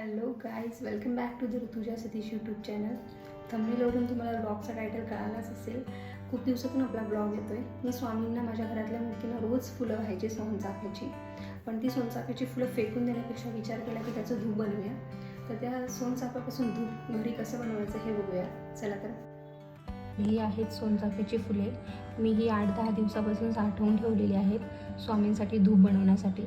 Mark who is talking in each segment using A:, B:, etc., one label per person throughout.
A: Hello guys welcome back to the Rutuja Satish YouTube channel थंबनेलवरून तुम्हाला ब्लॉगचा title कळालाच असेल. खूप दिवसातून आपला ब्लॉग येतो आहे मी स्वामींना माझ्या घरातल्या मूर्तीला रोज फुलं व्हायची सोनचाफ्याची पण ती सोनचाफ्याची फुलं फेकून देण्यापेक्षा विचार केला की त्याचं धूप बनवूया. तर त्या सोनचाफ्यापासून धूप घरी कसं बनवायचं हे बघूया. चला तर. ही आहेत सोनचाफ्याची फुले. मी ही आठ दहा दिवसापासून साठवून ठेवलेली आहेत स्वामींसाठी धूप बनवण्यासाठी.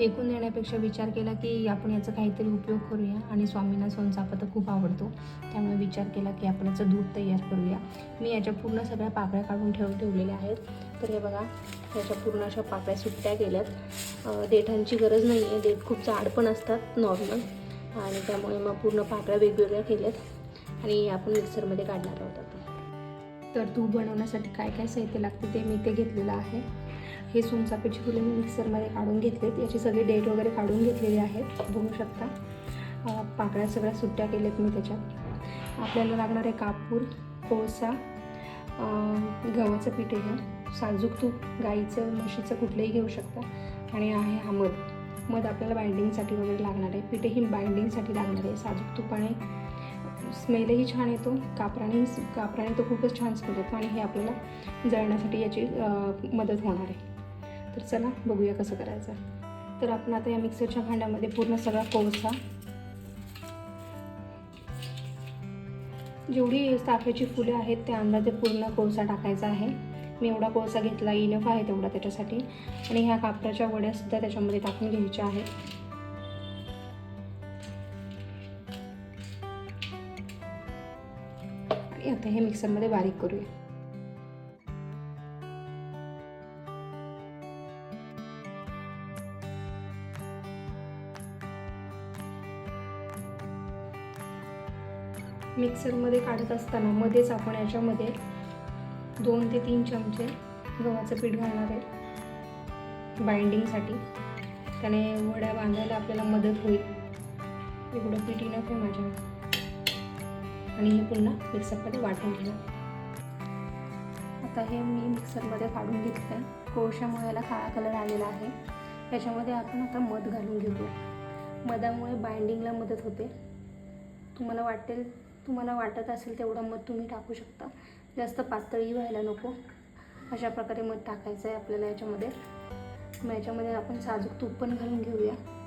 A: फेकून देण्यापेक्षा विचार केला की आपण याचा काहीतरी उपयोग करूया. आणि स्वामींना सोनचाफा तर खूप आवडतो. त्यामुळे विचार केला की आपण याचं दूध तयार करूया. मी याच्या पूर्ण सगळ्या पाकळ्या काढून ठेव ठेवलेल्या आहेत. तर हे बघा याच्या पूर्ण अशा पाकळ्या सुट्ट्या गेल्यात. देठांची गरज नाही आहे देठ खूप जाड पण असतात नॉर्मल आणि त्यामुळे मग पूर्ण पाकळ्या वेगवेगळ्या केल्यात. आणि आपण मिक्सरमध्ये काढणार आहोत आता. तर दूध बनवण्यासाठी काय काय साहित्य लागते ते मी ते घेतलेलं आहे. हे सुंचापेची फुले मी मिक्सरमध्ये काढून घेतलेत. याची सगळी डेट वगैरे काढून घेतलेली आहेत. बघू शकता. पाकळ्या सगळ्या सुट्ट्या केल्यात मी त्याच्यात. आपल्याला लागणार आहे कापूर कोळसा गव्हाचं पीठ घ्या साजूक तूप गाईचं म्हशीचं कुठलंही घेऊ शकता. आणि आहे हा मध. मध आपल्याला बाइंडिंगसाठी वगैरे लागणार आहे. पीठ ही बाइंडिंगसाठी लागणार आहे. साजूक तूप आणि स्मेलही छान येतो. कापराने कापराने तो खूपच छान स्मेल येतो आणि हे आपल्याला जळण्यासाठी याची मदत होणार आहे. तर चला बघूया कसं करायचं. तर आपण आता या मिक्सरच्या भांड्यामध्ये पूर्ण सगळा कोळसा जेवढी साखरेची फुले आहेत त्या अंदाजे पूर्ण कोळसा टाकायचा आहे. मी एवढा कोळसा घेतला इनफ आहे तेवढा त्याच्यासाठी. आणि ह्या कापराच्या वड्यासुद्धा त्याच्यामध्ये टाकून घ्यायच्या आहेत. आणि आता हे मिक्सरमध्ये बारीक करूया. मिक्सरमध्ये काढत असताना मध्येच आपण याच्यामध्ये दोन ते तीन चमचे गव्हाचं पीठ घालणार आहे. बाइंडिंगसाठी. त्याने वड्या बांधायला आपल्याला मदत होईल. एवढं पीठ इनफ आहे माझ्या आणि हे पुन्हा मिक्सरमध्ये वाटून घेऊ आता हे मी मिक्सरमध्ये काढून घेतलं आहे कोळशामुळे याला काळा कलर आलेला आहे. याच्यामध्ये आपण आता मध घालून घेऊया. मधामुळे बाइंडिंगला मदत होते. तुम्हाला वाटेल तुम्हाला वाटत असेल तेवढं मध तुम्ही टाकू शकता. जास्त पातळी व्हायला नको. अशा प्रकारे मध टाकायचं आहे आपल्याला याच्यामध्ये. मग याच्यामध्ये आपण साजूक तूप पण घालून घेऊया.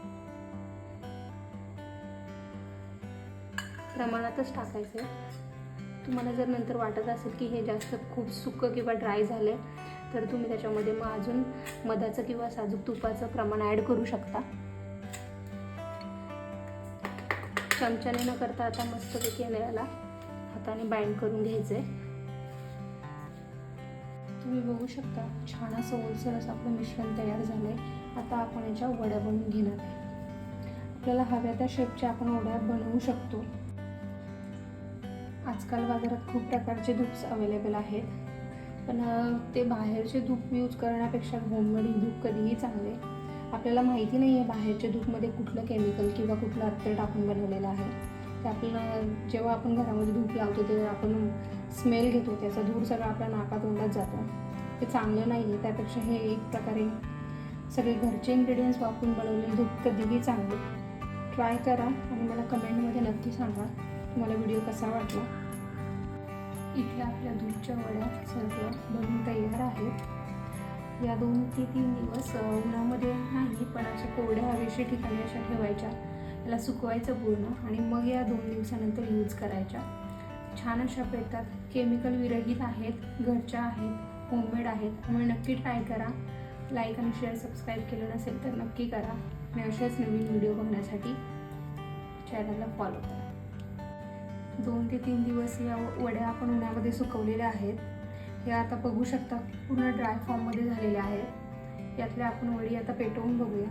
A: प्रमाणातच टाकायचं. आहे तुम्हाला जर नंतर वाटत असेल की हे जास्त खूप सुकं किंवा ड्राय झालं आहे तर तुम्ही त्याच्यामध्ये मग अजून मधाचं किंवा साजूक तुपाचं प्रमाण ॲड करू शकता. चमच्याने न करता आता मस्तपैकी याला हाताने बाइंड करून घ्यायचं आहे तुम्ही बघू शकता छान असं ओलसर असं आपलं मिश्रण तयार झालं आहे आता आपण याच्या वड्या बनवून घेणार आहे. आपल्याला हव्या त्या शेपच्या आपण वड्या बनवू शकतो. आजकाल बाजारात खूप प्रकारचे धूप्स अवेलेबल आहेत. पण ते बाहेरचे धूप यूज करण्यापेक्षा होममेड धूप कधीही चांगले. आपल्याला माहिती नाही आहे बाहेरच्या धूपमध्ये कुठलं केमिकल किंवा कुठलं अत्तर टाकून बनवलेलं आहे. ते आपल्याला जेव्हा आपण घरामध्ये धूप लावतो तेव्हा आपण स्मेल घेतो त्याचा धूर सगळा आपल्या नाकातोंडात जातो. ते चांगलं नाही आहे त्यापेक्षा हे एक प्रकारे सगळे घरचे इन्ग्रेडियंट्स वापरून बनवलेले धूप कधीही चांगले. ट्राय करा आणि मला कमेंटमध्ये नक्की सांगा तुम्हाला व्हिडिओ कसा वाटला. इथल्या आपल्या दूधच्या वड्या सर्व बनून तयार आहेत. या दोन ते तीन दिवस उन्हामध्ये नाही पण अशा कोरड्या हवेशीर ठिकाणी अशा ठेवायच्या. याला सुकवायचं पूर्ण आणि मग या दोन दिवसानंतर यूज करायच्या. छान अशा पेटतात केमिकल विरहित आहेत घरच्या आहेत होममेड आहेत. त्यामुळे नक्की ट्राय करा. लाईक आणि शेअर सबस्क्राईब केलं नसेल तर नक्की करा. आणि अशाच नवीन व्हिडिओ बघण्यासाठी चॅनलला फॉलो करा. दोन ते तीन दिवस या वड्या आपण उन्हामध्ये सुकवलेल्या आहेत. हे आता बघू शकता पूर्ण ड्राय फॉर्ममध्ये झालेल्या आहेत. यातल्या आपण वडी आता पेटवून बघूया.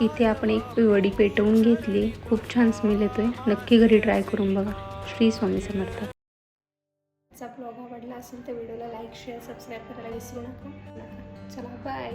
A: इथे आपण एक वडी पेटवून घेतली. खूप छान स्मेल येतोय. नक्की घरी ट्राय करून बघा. श्री स्वामी समर्थ. आजचा ब्लॉग आवडला असेल तर व्हिडिओला लाईक शेअर सबस्क्राईब करायला विसरू नका. चला बाय